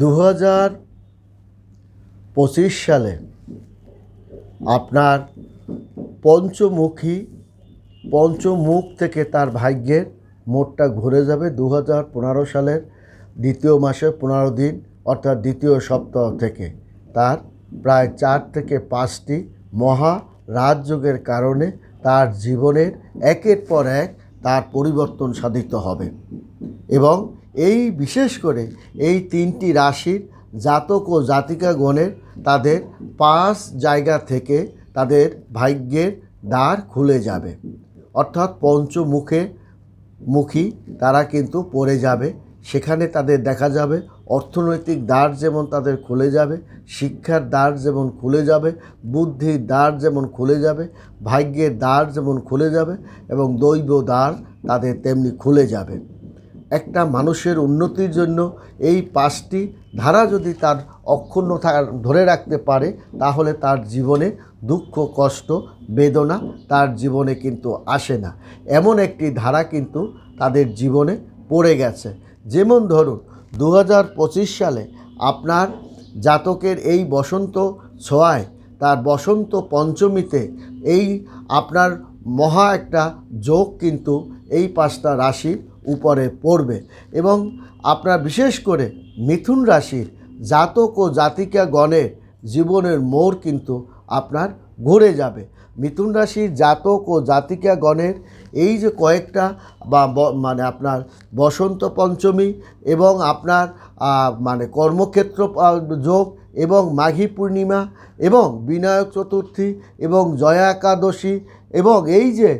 দু হাজার পঁচিশ সালে আপনার পঞ্চমুখী, পঞ্চমুখ থেকে তার ভাগ্যের মোড়টা ঘুরে যাবে দু হাজার পনেরো সালের দ্বিতীয় মাসের পনেরো দিন, অর্থাৎ দ্বিতীয় সপ্তাহ থেকে। তার প্রায় চার থেকে পাঁচটি মহা রাজযোগের কারণে তার জীবনের একের পর এক তার পরিবর্তন সাধিত হবে এবং এই বিশেষ করে এই তিনটি রাশির জাতক ও জাতিকাগণের তাদের পাঁচ জায়গা থেকে তাদের ভাগ্যের দ্বার খুলে যাবে। অর্থাৎ পঞ্চমুখে মুখী তারা কিন্তু পড়ে যাবে। সেখানে তাদের দেখা যাবে অর্থনৈতিক দ্বার যেমন তাদের খুলে যাবে, শিক্ষার দ্বার যেমন খুলে যাবে, বুদ্ধির দ্বার যেমন খুলে যাবে, ভাগ্যের দ্বার যেমন খুলে যাবে এবং দৈব দ্বার তাদের তেমনি খুলে যাবে। একটা মানুষের উন্নতির জন্য এই পাঁচটি ধারা যদি তার অক্ষুণ্ণ ধরে রাখতে পারে, তাহলে তার জীবনে দুঃখ, কষ্ট, বেদনা তার জীবনে কিন্তু আসে না। এমন একটি ধারা কিন্তু তাদের জীবনে পড়ে গেছে। যেমন ধরুন দু হাজার পঁচিশ সালে আপনার জাতকের এই বসন্ত ছোঁয়ায়, তার বসন্ত পঞ্চমীতে এই আপনার মহা একটা যোগ কিন্তু এই পাঁচটা রাশির উপরে পড়বে এবং আপনার বিশেষ করে মিথুন রাশির জাতক ও জাতিকা গণের জীবনের মোড় কিন্তু আপনার ঘুরে যাবে। মিথুন রাশির জাতক ও জাতিকা গণের এই যে কয়েকটা বা মানে আপনার বসন্ত পঞ্চমী এবং আপনার মানে কর্মক্ষেত্র যোগ এবং মাঘী পূর্ণিমা এবং বিনায়ক চতুর্থী এবং জয়া একাদশী এবং এই যে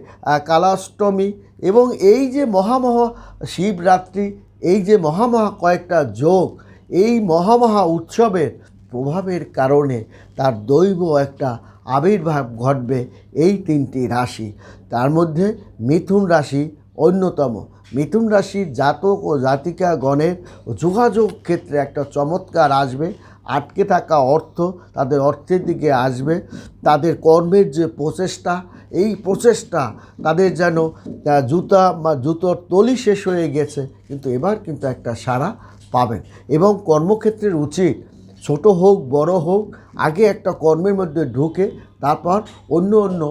কালাষ্টমী এবং এই যে মহামহা শিবরাত্রি, এই যে মহামহা কয়েকটা যোগ, এই মহামহা উৎসবের প্রভাবের কারণে তার দৈব একটা আবির্ভাব ঘটবে এই তিনটি রাশি। তার মধ্যে মিথুন রাশি অন্যতম। মিথুন রাশির জাতক ও জাতিকা গণের যোগাযোগ ক্ষেত্রে একটা চমৎকার আসবে। আটকে থাকা অর্থ তাদের অর্থের দিকে আসবে। তাদের কর্মের যে প্রচেষ্টা, এই প্রচেষ্টা তাদের যেন জুতা বা জুতোর তলি শেষ হয়ে গেছে। কিন্তু এবার কিন্তু একটা সারা পাবেন। এবং কর্মক্ষেত্রের উচিত ছোট হোক, বড় হোক, আগে একটা কর্মের মধ্যে ঢুকে, তারপর অন্য অন্য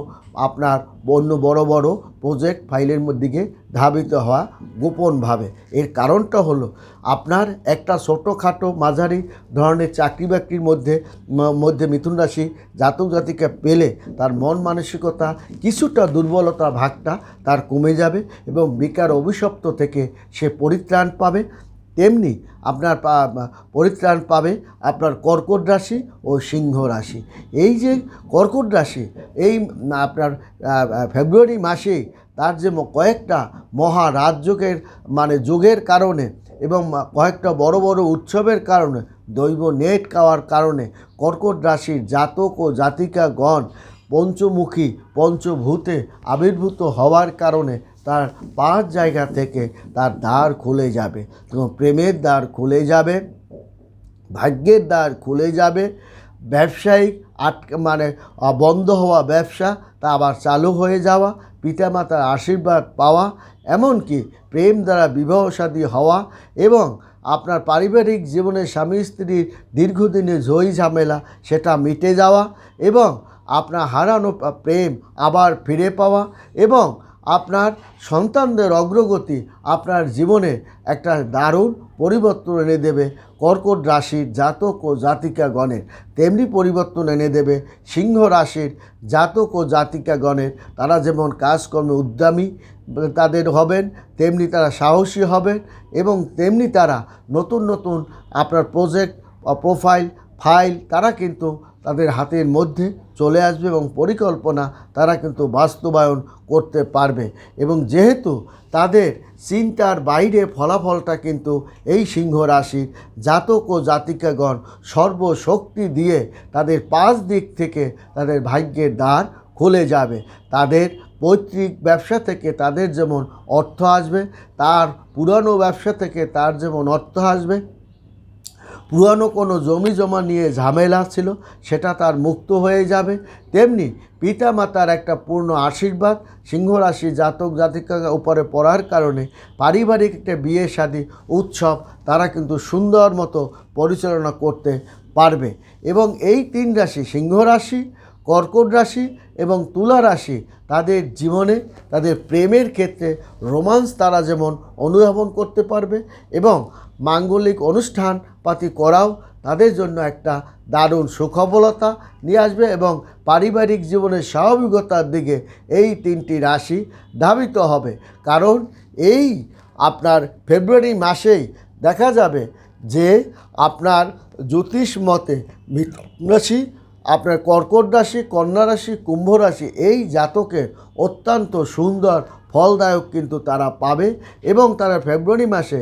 আপনার অন্য বড় বড় প্রজেক্ট ফাইলের দিকে ধাবিত হওয়া গোপনভাবে। এর কারণটা হলো, আপনার একটা ছোটোখাটো মাঝারি ধরনের চাকরি বাকরির মধ্যে মধ্যে মিথুন রাশি জাতক জাতিকে পেলে তার মন মানসিকতা কিছুটা দুর্বলতা ভাগটা তার কমে যাবে এবং বিকার অভিশপ্ত থেকে সে পরিত্রাণ পাবে। তেমনি আপনার পরিত্রাণ পাবে আপনার কর্কট রাশি ও সিংহ রাশি। এই যে কর্কট রাশি, এই আপনার ফেব্রুয়ারি মাসে তার যে কয়েকটা মহা রাজযোগের মানে যোগের কারণে এবং কয়েকটা বড় বড় উৎসবের কারণে, দৈব নেট খাওয়ার কারণে কর্কট রাশির জাতক ও জাতিকাগণ পঞ্চমুখী, পঞ্চভূতে আবির্ভূত হওয়ার কারণে তার পাঁচ জায়গা থেকে তার দ্বার খুলে যাবে। এবং প্রেমের দ্বার খুলে যাবে, ভাগ্যের দ্বার খুলে যাবে, ব্যবসায়িক আটকে মানে বন্ধ হওয়া ব্যবসা তা আবার চালু হয়ে যাওয়া, পিতামাতার আশীর্বাদ পাওয়া, এমনকি প্রেম দ্বারা বিবাহ শাদী হওয়া এবং আপনার পারিবারিক জীবনে স্বামী স্ত্রীর দীর্ঘদিনের ঝই ঝামেলা সেটা মিটে যাওয়া এবং আপনার হারানো প্রেম আবার ফিরে পাওয়া এবং আপনার সন্তানদের অগ্রগতি আপনার জীবনে একটা দারুণ পরিবর্তন এনে দেবে। কর্কট রাশির জাতক ও জাতিকাগণের তেমনি পরিবর্তন এনে দেবে। সিংহ রাশির জাতক ও জাতিকাগণের তারা যেমন কাজকর্মে উদ্যমী তাদের হবেন, তেমনি তারা সাহসী হবেন এবং তেমনি তারা নতুন নতুন আপনার প্রজেক্ট প্রোফাইল ফাইল তারা কিন্তু তাদের হাতের মধ্যে চলে আসবে এবং পরিকল্পনা তারা কিন্তু বাস্তবায়ন করতে পারবে। এবং যেহেতু তাদের চিন্তার বাইরে ফলাফলটা কিন্তু এই সিংহ রাশির জাতক ও জাতিকাগণ সর্বশক্তি দিয়ে তাদের পাঁচ দিক থেকে তাদের ভাগ্যের দ্বার খুলে যাবে। তাদের পৈতৃক ব্যবসা থেকে তাদের যেমন অর্থ আসবে, তার পুরানো ব্যবসা থেকে তার যেমন অর্থ আসবে পুরানো কোনো জমি জমা নিয়ে ঝামেলা ছিল, সেটা তার মুক্ত হয়ে যাবে। তেমনি পিতা মাতার একটা পূর্ণ আশীর্বাদ সিংহ রাশি জাতক জাতিকার উপরে পড়ার কারণে পারিবারিক একটা বিয়ে শাদী উৎসব তারা কিন্তু সুন্দর মতো পরিচালনা করতে পারবে। এবং এই তিন রাশি সিংহ রাশি কর্কট রাশি এবং তুলা রাশি তাদের জীবনে তাদের প্রেমের ক্ষেত্রে রোমান্স তারা যেমন অনুধাবন করতে পারবে এবং মাঙ্গলিক অনুষ্ঠান পাতি করাও তাদের জন্য একটা দারুণ সুখবলতা নিয়ে আসবে এবং পারিবারিক জীবনের স্বাভাবিকতার দিকে এই তিনটি রাশি ধাবিত হবে। কারণ এই আপনার ফেব্রুয়ারি মাসেই দেখা যাবে যে আপনার জ্যোতিষ মতে মিথুন রাশি আপনার কর্কট রাশি, কন্যা রাশি, কুম্ভ রাশি এই জাতকের অত্যন্ত সুন্দর, ফলদায়ক কিন্তু তারা পাবে এবং তারা ফেব্রুয়ারি মাসে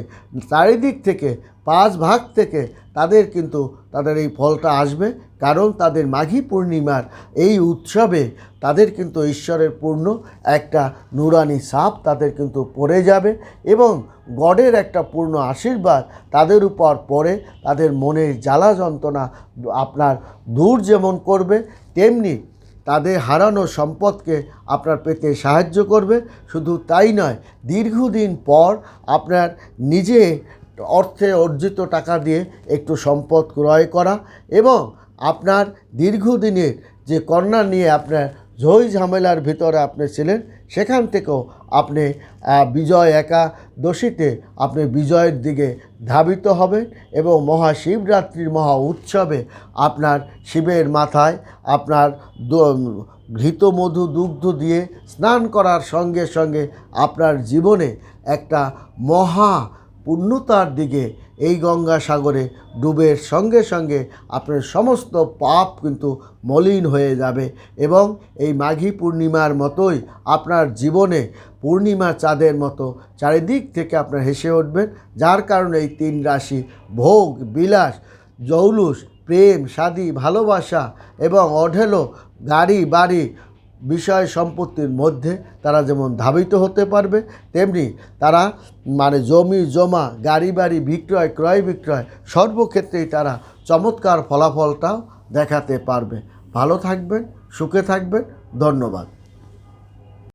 চারিদিক থেকে পাঁচ ভাগ থেকে তাদের কিন্তু তাদের এই ফলটা আসবে। কারণ তাদের মাঘী পূর্ণিমার এই উৎসবে তাদের কিন্তু ঈশ্বরের পূর্ণ একটা নুরানি সাপ তাদের কিন্তু পড়ে যাবে এবং গডের একটা পূর্ণ আশীর্বাদ তাদের উপর পড়ে, তাদের মনের জ্বালা যন্ত্রণা আপনার দূর যেমন করবে, তেমনি তাদের হারানো সম্পদকে আপনার পেতে সাহায্য করবে। শুধু তাই নয়, দীর্ঘদিন পর আপনার নিজে অর্থে অর্জিত টাকা দিয়ে একটু সম্পদ ক্রয় করা এবং আপনার দীর্ঘদিনের যে কন্যা নিয়ে আপনার ঝই ঝামেলার ভিতরে আপনি ছিলেন, সেখান থেকেও আপনি বিজয় একাদশীতে আপনি বিজয়ের দিকে ধাবিত হবেন এবং মহাশিবরাত্রির মহা উৎসবে আপনার শিবের মাথায় আপনার দ- ঘৃত মধু দুগ্ধ দিয়ে স্নান করার সঙ্গে সঙ্গে আপনার জীবনে একটা মহা পূর্ণতার দিকে এই গঙ্গা সাগরে ডুবের সঙ্গে সঙ্গে আপনার সমস্ত পাপ কিন্তু মলিন হয়ে যাবে এবং এই মাঘী পূর্ণিমার মতোই আপনার জীবনে পূর্ণিমা চাঁদের মতো চারিদিক থেকে আপনার হেসে উঠবেন, যার কারণে এই তিন রাশি ভোগ, বিলাস, জৌলুস, প্রেম শাদি ভালোবাসা এবং অঢেলো গাড়ি, বাড়ি বিষয় সম্পত্তির মধ্যে তারা যেমন ধাবিত হতে পারবে, তেমনি তারা মানে জমি, জমা, গাড়ি বাড়ি বিক্রয়, ক্রয় বিক্রয়, সর্বক্ষেত্রেই তারা চমৎকার ফলাফলটাও দেখাতে পারবে। ভালো থাকবেন, সুখে থাকবেন, ধন্যবাদ।